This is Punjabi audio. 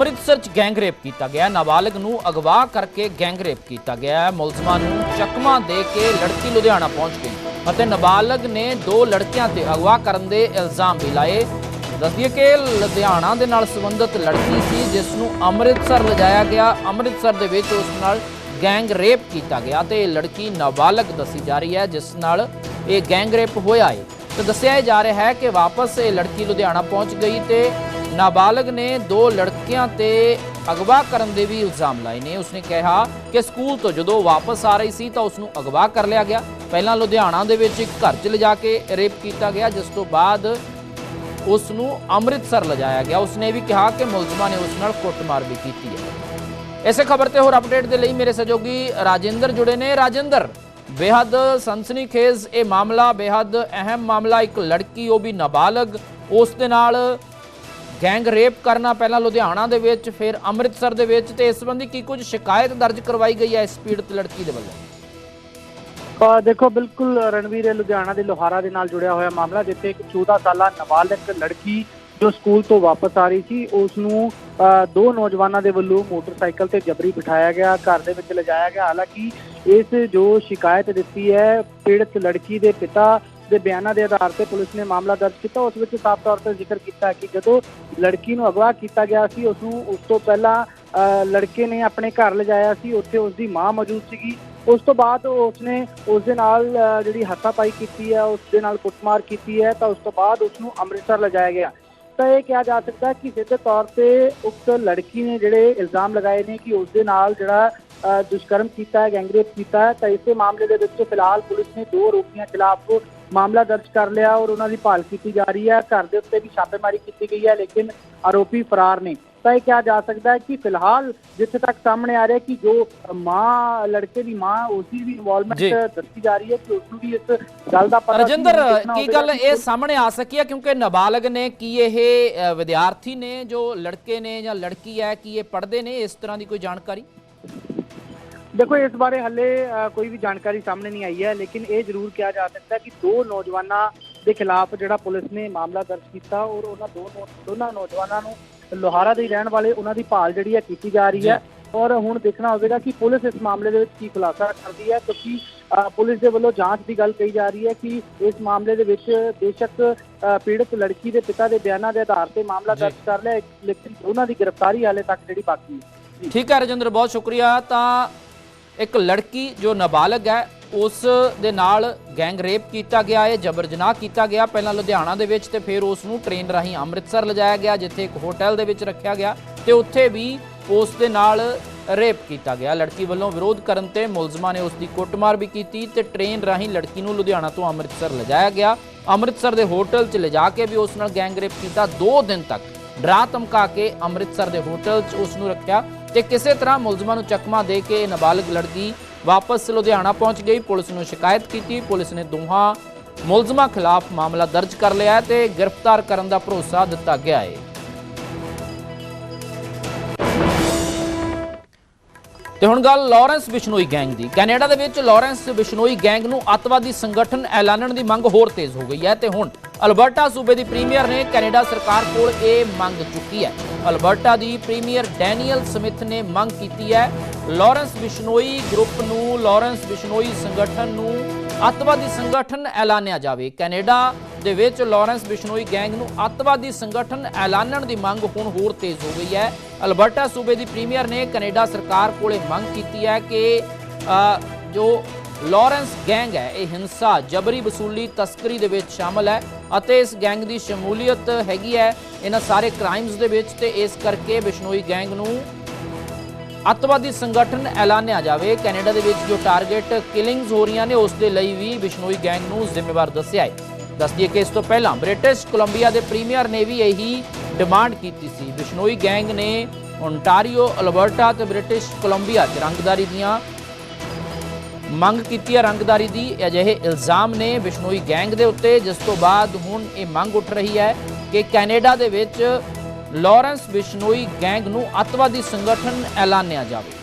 ਅੰਮ੍ਰਿਤਸਰ ਚ ਗੈਂਗਰੇਪ ਕੀਤਾ ਗਿਆ। ਨਾਬਾਲਗ ਨੂੰ ਅਗਵਾ ਕਰਕੇ ਗੈਂਗਰੇਪ ਕੀਤਾ ਗਿਆ। ਮੁਲਜ਼ਮਾਂ ਨੂੰ ਚਕਮਾ ਦੇ ਕੇ ਲੜਕੀ ਲੁਧਿਆਣਾ ਪਹੁੰਚ ਗਈ ਅਤੇ ਨਾਬਾਲਗ ਨੇ ਦੋ ਲੜਕੀਆਂ ਤੇ ਅਗਵਾ ਕਰਨ ਦੇ ਇਲਜ਼ਾਮ ਵੀ ਲਾਏ। ਦੱਸਦੀਏ ਕਿ ਲੁਧਿਆਣਾ ਦੇ ਨਾਲ ਸੰਬੰਧਿਤ ਲੜਕੀ ਸੀ, ਜਿਸ ਨੂੰ ਅੰਮ੍ਰਿਤਸਰ ਲਿਜਾਇਆ ਗਿਆ। ਅੰਮ੍ਰਿਤਸਰ ਦੇ ਵਿੱਚ ਉਸ ਨਾਲ ਗੈਂਗ ਰੇਪ ਕੀਤਾ ਗਿਆ ਤੇ ਇਹ ਲੜਕੀ ਨਾਬਾਲਗ ਦੱਸੀ ਜਾ ਰਹੀ ਹੈ, ਜਿਸ ਨਾਲ ਇਹ ਗੈਂਗ ਰੇਪ ਹੋਇਆ ਹੈ। ਤੇ ਦੱਸਿਆ ਜਾ ਰਿਹਾ ਹੈ ਕਿ ਵਾਪਸ ਇਹ ਲੜਕੀ ਲੁਧਿਆਣਾ ਪਹੁੰਚ ਗਈ ਤੇ ਨਾਬਾਲਗ ਨੇ ਦੋ ਲੜਕੀਆਂ ਤੇ ਅਗਵਾ ਕਰਨ ਦੇ ਵੀ ਇਲਜ਼ਾਮ ਲਾਏ ਨੇ। ਉਸਨੇ ਕਿਹਾ ਕਿ ਸਕੂਲ ਤੋਂ ਜਦੋਂ ਵਾਪਸ ਆ ਰਹੀ ਸੀ ਤਾਂ ਉਸ ਨੂੰ ਅਗਵਾ ਕਰ ਲਿਆ ਗਿਆ। ਪਹਿਲਾਂ ਲੁਧਿਆਣਾ ਦੇ ਵਿੱਚ ਇੱਕ ਘਰ 'ਚ ਲਿਜਾ ਕੇ ਰੇਪ ਕੀਤਾ ਗਿਆ, ਜਿਸ ਤੋਂ ਬਾਅਦ ਉਸ ਨੂੰ ਅੰਮ੍ਰਿਤਸਰ ਲਿਜਾਇਆ ਗਿਆ। ਉਸਨੇ ਇਹ ਵੀ ਕਿਹਾ ਕਿ ਮੁਲਜ਼ਮਾਂ ਨੇ ਉਸ ਨਾਲ ਕੁੱਟਮਾਰ ਵੀ ਕੀਤੀ ਹੈ। ਇਸੇ ਖਬਰ ਤੇ ਹੋਰ ਅਪਡੇਟ ਦੇ ਲਈ ਮੇਰੇ ਸਹਿਯੋਗੀ ਰਾਜਿੰਦਰ ਜੁੜੇ ਨੇ। ਰਾਜਿੰਦਰ, ਬੇਹੱਦ ਸਨਸਨੀਖੇਜ਼ ਇਹ ਮਾਮਲਾ, ਬੇਹੱਦ ਅਹਿਮ ਮਾਮਲਾ। ਇੱਕ ਲੜਕੀ, ਉਹ ਵੀ ਨਾਬਾਲਗ। ਉਸ ਦੇ ਨਾਲ ਗੈਂਗ ਰੇਪ ਕਰਨਾ ਪਹਿਲਾਂ ਲੁਧਿਆਣਾ ਦੇ ਵਿੱਚ ਫਿਰ ਅੰਮ੍ਰਿਤਸਰ ਦੇ ਵਿੱਚ ਤੇ ਇਸ ਸੰਬੰਧੀ ਕੀ ਕੁਝ ਸ਼ਿਕਾਇਤ ਦਰਜ ਕਰਵਾਈ ਗਈ ਹੈ ਇਸ ਪੀੜਤ ਲੜਕੀ ਦੇ ਵੱਲੋਂ? ਅ, ਦੇਖੋ ਬਿਲਕੁਲ ਰਣਵੀਰ ਇਹ ਲੁਧਿਆਣਾ ਦੇ ਲੋਹਾਰਾ ਦੇ ਨਾਲ ਜੁੜਿਆ ਹੋਇਆ ਮਾਮਲਾ ਜਿੱਥੇ ਇੱਕ 14 ਸਾਲਾ ਨਾਬਾਲਗ ਲੜਕੀ ਜੋ ਸਕੂਲ ਤੋਂ ਵਾਪਸ ਆ ਰਹੀ ਸੀ ਉਸ ਨੂੰ ਦੋ ਨੌਜਵਾਨਾਂ ਦੇ ਵੱਲੋਂ ਮੋਟਰਸਾਈਕਲ ਤੇ ਜਬਰੀ ਬਿਠਾਇਆ ਗਿਆ ਘਰ ਦੇ ਵਿੱਚ ਲਿਜਾਇਆ ਗਿਆ। ਹਾਲਾਂਕਿ ਇਸ ਜੋ ਸ਼ਿਕਾਇਤ ਦਿੱਤੀ ਹੈ ਪੀੜਤ ਲੜਕੀ ਦੇ ਪਿਤਾ ਦੇ ਬਿਆਨਾਂ ਦੇ ਆਧਾਰ ਤੇ ਪੁਲਿਸ ਨੇ ਮਾਮਲਾ ਦਰਜ ਕੀਤਾ। ਉਸ ਵਿੱਚ ਸਾਫ਼ ਤੌਰ ਤੇ ਜ਼ਿਕਰ ਕੀਤਾ ਕਿ ਜਦੋਂ ਲੜਕੀ ਨੂੰ ਅਗਵਾ ਕੀਤਾ ਗਿਆ ਸੀ ਉਸ ਨੂੰ ਉਸ ਤੋਂ ਪਹਿਲਾਂ ਅ, ਲੜਕੇ ਨੇ ਆਪਣੇ ਘਰ ਲਿਜਾਇਆ ਸੀ। ਉੱਥੇ ਉਸ ਦੀ ਮਾਂ ਮੌਜੂਦ ਸੀਗੀ। ਉਸ ਤੋਂ ਬਾਅਦ ਉਸਨੇ ਉਸ ਦੇ ਨਾਲ ਜਿਹੜੀ ਹੱਥਾਪਾਈ ਕੀਤੀ ਹੈ ਉਸ ਦੇ ਨਾਲ ਕੁੱਟਮਾਰ ਕੀਤੀ ਹੈ ਤਾਂ ਉਸ ਤੋਂ ਬਾਅਦ ਉਸ ਨੂੰ ਅੰਮ੍ਰਿਤਸਰ ਲਿਜਾਇਆ ਗਿਆ। ਤਾਂ ਇਹ ਕਿਹਾ ਜਾ ਸਕਦਾ ਕਿ ਸਿੱਧੇ ਤੌਰ ਤੇ ਉਕਤ ਲੜਕੀ ਨੇ ਜਿਹੜੇ ਇਲਜ਼ਾਮ ਲਗਾਏ ਨੇ ਕਿ ਉਸ ਦੇ ਨਾਲ ਜਿਹੜਾ ਅ, ਦੁਸ਼ਕਰਮ ਕੀਤਾ ਹੈ ਗੈਂਗਰੇਪ ਕੀਤਾ ਹੈ ਤਾਂ ਇਸੇ ਮਾਮਲੇ ਦੇ ਵਿੱਚ ਫਿਲਹਾਲ ਪੁਲਿਸ ਨੇ ਦੋ ਆਰੋਪੀਆਂ ਖਿਲਾਫ ਮਾਮਲਾ ਦਰਜ ਕਰ ਲਿਆ ਔਰ ਉਹਨਾਂ ਦੀ ਭਾਲ ਕੀਤੀ ਜਾ ਰਹੀ ਹੈ। ਘਰ ਦੇ ਉੱਤੇ ਵੀ ਛਾਪੇਮਾਰੀ ਕੀਤੀ ਗਈ ਹੈ ਲੇਕਿਨ ਆਰੋਪੀ ਫਰਾਰ ਨੇ। ਤਾਂ ਇਹ ਕਿਹਾ ਜਾ ਸਕਦਾ ਹੈ ਕਿ ਫਿਲਹਾਲ ਜਿੱਥੇ ਤੱਕ ਸਾਹਮਣੇ ਆ ਰਿਹਾ ਕਿ ਜੋ ਮਾਂ ਲੜਕੇ ਦੀ ਮਾਂ ਉਸਦੀ ਵੀ। ਇਨਵੋਲਵਮੈਂਟ ਦੱਸੀ ਜਾ ਰਹੀ ਹੈ ਕਿ ਉਸ ਨੂੰ ਵੀ ਇਸ ਗੱਲ ਦਾ ਪਤਾ ਰਜਿੰਦਰ ਕੀ ਗੱਲ ਇਹ ਸਾਹਮਣੇ ਆ ਸਕੀ ਹੈ? ਕਿਉਂਕਿ ਨਾਬਾਲਗ ਨੇ ਕੀ ਇਹ ਵਿਦਿਆਰਥੀ ਨੇ ਜੋ ਲੜਕੇ ਨੇ ਜਾਂ ਲੜਕੀ ਹੈ ਕੀ ਇਹ ਪੜ੍ਹਦੇ ਨੇ ਇਸ ਤਰ੍ਹਾਂ ਦੀ ਕੋਈ ਜਾਣਕਾਰੀ? ਦੇਖੋ ਇਸ ਬਾਰੇ ਹੱਲੇ ਕੋਈ ਵੀ ਜਾਣਕਾਰੀ ਸਾਹਮਣੇ ਨਹੀਂ ਆਈ ਹੈ ਲੇਕਿਨ ਇਹ ਜ਼ਰੂਰ ਕਿਹਾ ਜਾ ਸਕਦਾ ਹੈ ਕਿ ਦੋ ਨੌਜਵਾਨਾਂ ਦੇ ਖਿਲਾਫ ਜਿਹੜਾ ਪੁਲਿਸ ਨੇ ਮਾਮਲਾ ਦਰਜ ਕੀਤਾ ਔਰ ਉਹਨਾਂ ਦੋ ਦੋਨਾਂ ਨੌਜਵਾਨਾਂ ਨੂੰ ਲੋਹਾਰਾ ਦੇ ਰਹਿਣ ਵਾਲੇ ਉਹਨਾਂ ਦੀ ਭਾਲ ਜਿਹੜੀ ਹੈ ਕੀਤੀ ਜਾ ਰਹੀ ਹੈ। ਔਰ ਹੁਣ ਦੇਖਣਾ ਹੋਵੇਗਾ ਕਿ ਪੁਲਿਸ ਇਸ ਮਾਮਲੇ ਦੇ ਵਿੱਚ ਕੀ ਖੁਲਾਸਾ ਕਰਦੀ ਹੈ ਕਿਉਂਕਿ ਪੁਲਿਸ ਦੇ ਵੱਲੋਂ ਜਾਂਚ ਦੀ ਗੱਲ ਕਹੀ ਜਾ ਰਹੀ ਹੈ ਕਿ ਇਸ ਮਾਮਲੇ ਦੇ ਵਿੱਚ ਬੇਸ਼ੱਕ ਪੀੜਤ ਲੜਕੀ ਦੇ ਪਿਤਾ ਦੇ ਬਿਆਨਾਂ ਦੇ ਆਧਾਰ ਤੇ ਮਾਮਲਾ। ਦਰਜ ਕਰ ਲਿਆ ਲੇਕਿਨ ਉਹਨਾਂ ਦੀ ਗ੍ਰਿਫਤਾਰੀ ਹਾਲੇ ਤੱਕ ਜਿਹੜੀ ਬਾਕੀ ਹੈ। ਠੀਕ ਹੈ ਰਜਿੰਦਰ ਬਹੁਤ ਸ਼ੁਕਰੀਆ। ਤਾਂ ਇੱਕ ਲੜਕੀ ਜੋ ਨਾਬਾਲਗ ਹੈ, ਉਸ ਦੇ ਨਾਲ ਗੈਂਗ ਰੇਪ ਕੀਤਾ ਗਿਆ ਹੈ ਜਬਰ ਜਨਾਹ ਕੀਤਾ ਗਿਆ। ਪਹਿਲਾਂ ਲੁਧਿਆਣਾ ਦੇ ਵਿੱਚ ਤੇ ਫਿਰ ਉਸ ਨੂੰ ਟ੍ਰੇਨ ਰਾਹੀਂ ਅੰਮ੍ਰਿਤਸਰ ਲਿਜਾਇਆ ਗਿਆ, ਜਿੱਥੇ ਇੱਕ ਹੋਟਲ ਦੇ ਵਿੱਚ ਰੱਖਿਆ ਗਿਆ ਤੇ ਉੱਥੇ ਵੀ ਉਸ ਦੇ ਨਾਲ ਰੇਪ ਕੀਤਾ ਗਿਆ। ਲੜਕੀ ਵੱਲੋਂ ਵਿਰੋਧ ਕਰਨ ਤੇ ਮੁਲਜ਼ਮਾਂ ਨੇ ਉਸ ਦੀ ਕੁੱਟਮਾਰ ਵੀ ਕੀਤੀ ਤੇ ਟ੍ਰੇਨ ਰਾਹੀਂ ਲੜਕੀ ਨੂੰ ਲੁਧਿਆਣਾ ਤੋਂ ਅੰਮ੍ਰਿਤਸਰ ਲਿਜਾਇਆ ਗਿਆ। ਅੰਮ੍ਰਿਤਸਰ ਦੇ ਹੋਟਲ 'ਚ ਲਿਜਾ ਕੇ ਵੀ ਉਸ ਨਾਲ ਗੈਂਗ ਰੇਪ ਕੀਤਾ। 2 ਦਿਨ ਤੱਕ ਡਰਾ ਧਮਕਾ ਕੇ ਅੰਮ੍ਰਿਤਸਰ ਦੇ ਹੋਟਲ 'ਚ ਉਸ ਨੂੰ ਰੱਖਿਆ। ਤੇ ਕਿਸੇ ਤਰ੍ਹਾਂ ਮੁਲਜ਼ਮਾਂ ਨੂੰ ਚਕਮਾ ਦੇ ਕੇ ਇਹ ਨਾਬਾਲਗ ਲੜਕੀ ਵਾਪਸ ਲੁਧਿਆਣਾ ਪਹੁੰਚ ਗਈ। ਪੁਲਿਸ ਨੂੰ ਸ਼ਿਕਾਇਤ ਕੀਤੀ। ਪੁਲਿਸ ਨੇ ਦੋਹਾਂ ਮੁਲਜ਼ਮਾਂ ਖਿਲਾਫ ਮਾਮਲਾ ਦਰਜ ਕਰ ਲਿਆ ਹੈ ਤੇ ਗ੍ਰਿਫਤਾਰ ਕਰਨ ਦਾ ਭਰੋਸਾ ਦਿੱਤਾ ਗਿਆ ਹੈ। ਤੇ ਹੁਣ ਗੱਲ ਲਾਰੈਂਸ ਬਿਸ਼ਨੋਈ ਗੈਂਗ ਦੀ। ਕੈਨੇਡਾ ਦੇ ਵਿੱਚ ਲਾਰੈਂਸ ਬਿਸ਼ਨੋਈ ਗੈਂਗ ਨੂੰ ਅੱਤਵਾਦੀ ਸੰਗਠਨ ਐਲਾਨਣ ਦੀ ਮੰਗ ਹੋਰ ਤੇਜ਼ ਹੋ ਗਈ ਹੈ ਤੇ ਹੁਣ ਅਲਬਰਟਾ ਸੂਬੇ ਦੀ ਪ੍ਰੀਮੀਅਰ ਨੇ ਕੈਨੇਡਾ ਸਰਕਾਰ ਕੋਲ ਇਹ ਮੰਗ ਚੁੱਕੀ ਹੈ। ਅਲਬਰਟਾ ਦੀ ਪ੍ਰੀਮੀਅਰ ਡੈਨੀਅਲ ਸਮਿਥ ਨੇ ਮੰਗ ਕੀਤੀ ਹੈ ਲਾਰੈਂਸ ਬਿਸ਼ਨੋਈ ਗਰੁੱਪ ਨੂੰ, ਲਾਰੈਂਸ ਬਿਸ਼ਨੋਈ ਸੰਗਠਨ ਨੂੰ ਅੱਤਵਾਦੀ ਸੰਗਠਨ ਐਲਾਨਿਆ ਜਾਵੇ। ਕੈਨੇਡਾ ਦੇ ਵਿੱਚ ਲਾਰੈਂਸ ਬਿਸ਼ਨੋਈ ਗੈਂਗ ਨੂੰ ਅੱਤਵਾਦੀ ਸੰਗਠਨ ਐਲਾਨਣ ਦੀ ਮੰਗ ਹੁਣ ਹੋਰ ਤੇਜ਼ ਹੋ ਗਈ ਹੈ। ਅਲਬਰਟਾ ਸੂਬੇ ਦੀ ਪ੍ਰੀਮੀਅਰ ਨੇ ਕੈਨੇਡਾ ਸਰਕਾਰ ਕੋਲੇ ਮੰਗ ਕੀਤੀ ਹੈ ਕਿ ਜੋ ਲਾਰੈਂਸ ਗੈਂਗ ਹੈ, ਇਹ ਹਿੰਸਾ ਜਬਰੀ ਵਸੂਲੀ ਤਸਕਰੀ ਦੇ ਵਿੱਚ ਸ਼ਾਮਲ ਹੈ ਅਤੇ ਇਸ ਗੈਂਗ ਦੀ ਸ਼ਮੂਲੀਅਤ ਹੈਗੀ ਹੈ ਇਹਨਾਂ ਸਾਰੇ ਕ੍ਰਾਈਮਸ ਦੇ ਵਿੱਚ ਤੇ ਇਸ ਕਰਕੇ ਬਿਸ਼ਨੋਈ ਗੈਂਗ ਨੂੰ ਅੱਤਵਾਦੀ ਸੰਗਠਨ ਐਲਾਨਿਆ ਜਾਵੇ। ਕੈਨੇਡਾ ਦੇ ਵਿੱਚ ਜੋ ਟਾਰਗੇਟ ਕਿਲਿੰਗਸ ਹੋ ਰਹੀਆਂ ਨੇ, ਉਸ ਦੇ ਲਈ ਵੀ ਬਿਸ਼ਨੋਈ ਗੈਂਗ ਨੂੰ ਜ਼ਿੰਮੇਵਾਰ ਦੱਸਿਆ ਹੈ। ਦੱਸਦੀਏ ਕਿ ਇਸ ਤੋਂ ਪਹਿਲਾਂ ਬ੍ਰਿਟਿਸ਼ ਕੋਲੰਬੀਆ ਦੇ ਪ੍ਰੀਮੀਅਰ ਨੇ ਵੀ ਇਹੀ ਡਿਮਾਂਡ ਕੀਤੀ ਸੀ। ਬਿਸ਼ਨੋਈ ਗੈਂਗ ਨੇ ਓਨਟਾਰੀਓ ਅਲਬਰਟਾ ਤੇ ਬ੍ਰਿਟਿਸ਼ ਕੋਲੰਬੀਆ 'ਚ ਰੰਗਦਾਰੀ ਦੀਆਂ ਮੰਗ ਕੀਤੀ ਹੈ ਰੰਗਦਾਰੀ ਦੀ। ਅਜਿਹੇ ਇਲਜ਼ਾਮ ਨੇ ਬਿਸ਼ਨੋਈ ਗੈਂਗ ਦੇ ਉੱਤੇ, ਜਿਸ ਤੋਂ ਬਾਅਦ ਹੁਣ ਇਹ ਮੰਗ ਉੱਠ ਰਹੀ ਹੈ ਕਿ ਕੈਨੇਡਾ ਦੇ ਵਿੱਚ ਲਾਰੈਂਸ ਬਿਸ਼ਨੋਈ ਗੈਂਗ ਨੂੰ ਅੱਤਵਾਦੀ ਸੰਗਠਨ ਐਲਾਨਿਆ ਜਾਵੇ।